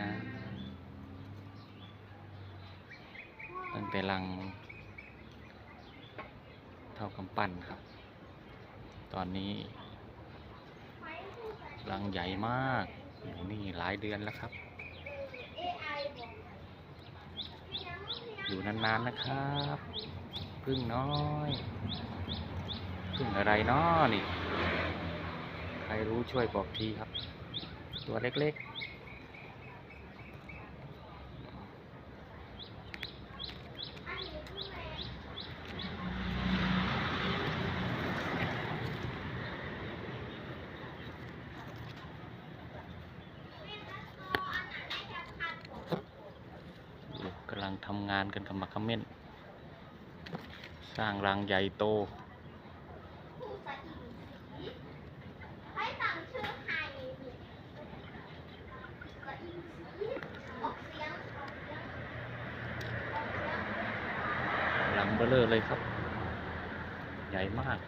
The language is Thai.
นะตั้งแต่รัง เท่ากำปั้นครับ ตอนนี้รังใหญ่มากอยู่นี่หลายเดือนแล้วครับ อยู่นานๆนะครับพึ่งน้อยพึ่งอะไรน้อนี่ ใครรู้ช่วยบอกทีครับ ตัวเล็กๆางทำงานกันขมักขม้น สร้างรังใหญ่โต หลังเบลเลอร์เลยครับ ใหญ่มาก